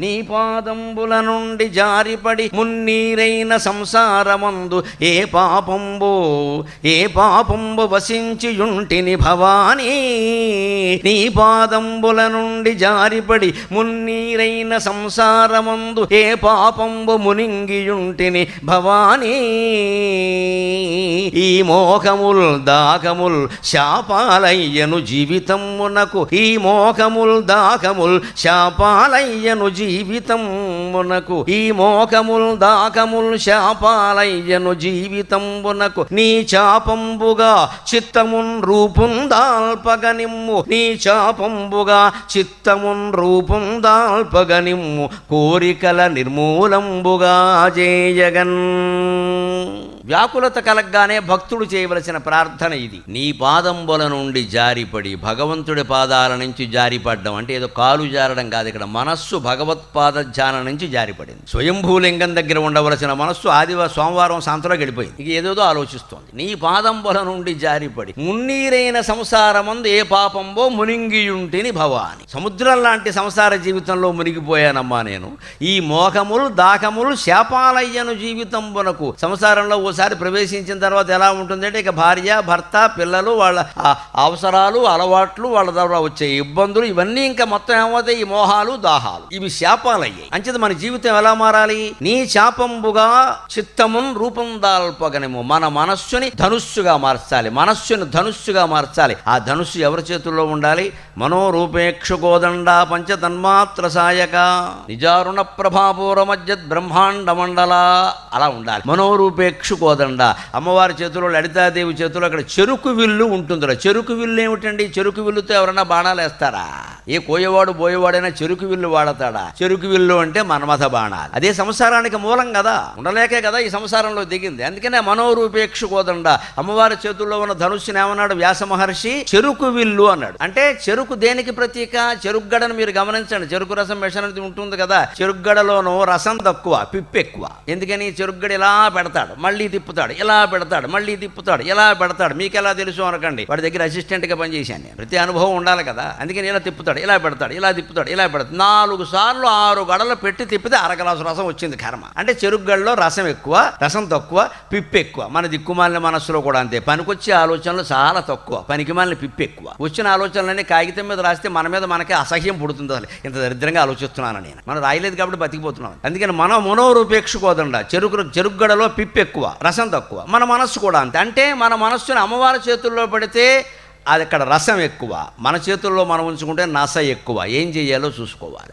నీ పాదంబుల నుండి జారిపడి మున్నీరైన సంసారమందు ఏ పాపంబు ఏ పాపంబు వసించియుంటిని భవానీ. నీ పాదంబుల నుండి జారిపడి మున్నీరైన సంసారమందు ఏ పాపంబు మునింగియుంటిని భవానీ. ఈ మోహముల్ దాకముల్ శాపాలయ్యను జీవితమునకు ఈ మోహముల్ దాకముల్ శాపాలయ్యను జీ జీవితమునకు ఈ మోకముల్ దాకముల్ శాపాలయ్యను జీవితంబునకు నీ చాపంబుగా చిత్తమున్ రూపుందాల్పగనిమ్ము నీ చాపంబుగా చిత్తమున్ రూపుందాల్పగనిమ్ము కోరికల నిర్మూలంబుగా జేయగన్. వ్యాకులత కలగ్గానే భక్తుడు చేయవలసిన ప్రార్థన ఇది. నీ పాదంబుల నుండి జారిపడి భగవంతుడి పాదాల నుంచి జారిపడడం అంటే ఏదో కాలు జారడం కాదు ఇక్కడ మనస్సు భగవత్పాద ధ్యానం నుంచి జారిపడింది. స్వయంభూలింగం దగ్గర ఉండవలసిన మనస్సు ఆదివారం సోమవారం సాంతలోకి వెళ్ళిపోయింది ఇక ఏదేదో ఆలోచిస్తోంది. నీ పాదంబుల నుండి జారిపడి మున్నీరైన సంసారమందు ఏ పాపంబో మునింగియుంటిని భవాని. సముద్రం లాంటి సంసార జీవితంలో మునిగిపోయానమ్మా నేను. ఈ మోహములు దాకములు శాపాలయ్యను జీవితంబునకు సంసారంలో ఓసారి ప్రవేశించిన తర్వాత ఎలా ఉంటుందంటే ఇక భార్య భర్త పిల్లలు వాళ్ళ అవసరాలు అలవాట్లు వాళ్ళ ద్వారా వచ్చే ఇబ్బందులు ఇవన్నీ ఇంకా మొత్తం ఏమవుతాయి? ఈ మోహాలు దాహాలు. ఇవి శాపాలయ్యాయి. అంచేత మన జీవితం ఎలా మారాలి? నీ శాపంబుగా చిత్తమున్ రూపం దాల్పగనము. మన మనస్సుని ధనుస్సుగా మార్చాలి. మనస్సుని ధనుస్సుగా మార్చాలి. ఆ ధనుస్సు ఎవరి చేతుల్లో ఉండాలి? మనోరూపేక్షుకోదండ పంచతన్మాత్ర సాయక. నిజారుణ ప్రభాపూర మధ్య బ్రహ్మాండ మండల అలా ఉండాలి. మనోరూపేక్షుకో కోదండ అమ్మవారి చేతిలో లలితాదేవి చేతిలో అక్కడ చెరుకు విల్లు ఉంటుందిరా. చెరుకు విల్లు ఏమిటండి? చెరుకు విల్లుతో ఎవరైనా బాణాలు వేస్తారా? ఏ కోయవాడు బోయవాడైనా చెరుకు విల్లు వాడతాడా? చెరుకు విల్లు అంటే మన్మథ బాణాలు. అదే సంసారానికి మూలం కదా. ఉండలేకే కదా ఈ సంసారంలో దిగింది. అందుకనే మనోరూపేక్షు కోదండ. అమ్మవారి చేతుల్లో ఉన్న ధనుస్సుని ఏమన్నాడు వ్యాస మహర్షి? చెరుకు విల్లు అన్నాడు. అంటే చెరుకు దేనికి ప్రతీక? చెరుగ్గడను మీరు గమనించండి. చెరుకు రసం మెషనది ఉంటుంది కదా. చెరుగ్గడలోనూ రసం తక్కువ పిప్పు ఎక్కువ ఎందుకని చెరుగ్గడ ఇలా పెడతాడు. మళ్ళీ తిప్పుతాడు ఇలా పెడతాడు మళ్ళీ తిప్పుతాడు ఇలా పెడతాడు మీకు ఎలా తెలుసు అనకండి. వాడి దగ్గర అసిస్టెంట్గా పనిచేశాను నేను. ప్రతి అనుభవం ఉండాలి కదా. అందుకని ఇలా తిప్పుతాడు ఇలా పెడతాడు ఇలా తిప్పుతాడు ఇలా పెడతాడు. నాలుగు సార్లు ఆరు గడలు పెట్టి తిప్పితే అరగ్లాసు రసం వచ్చింది కర్మ. అంటే చెరుగ్గడలో రసం ఎక్కువ రసం తక్కువ పిప్పు ఎక్కువ. మన దిక్కుమాలిన మనస్సులో కూడా అంతే. పనికొచ్చే ఆలోచనలు చాలా తక్కువ. పనికి మాలిన పిప్పు ఎక్కువ. వచ్చిన ఆలోచనలన్నీ కాగితం మీద రాస్తే మన మీద మనకి అసహ్యం పుడుతుంది అసలు ఇంత దరిద్రంగా ఆలోచిస్తున్నాను నేను. మనం రాయలేదు కాబట్టి బతికిపోతున్నాం. అందుకని మనం మనోరూపేక్షకోదండ చెరుకు చెరుగ్గడలో పిప్పు ఎక్కువ. రసం తక్కువ. మన మనస్సు కూడా అంతే. అంటే మన మనస్సుని అమ్మవారి చేతుల్లో పెడితే అది అక్కడ రసం ఎక్కువ. మన చేతుల్లో మనం ఉంచుకుంటే నస ఎక్కువ. ఏం చేయాలో చూసుకోవాలి.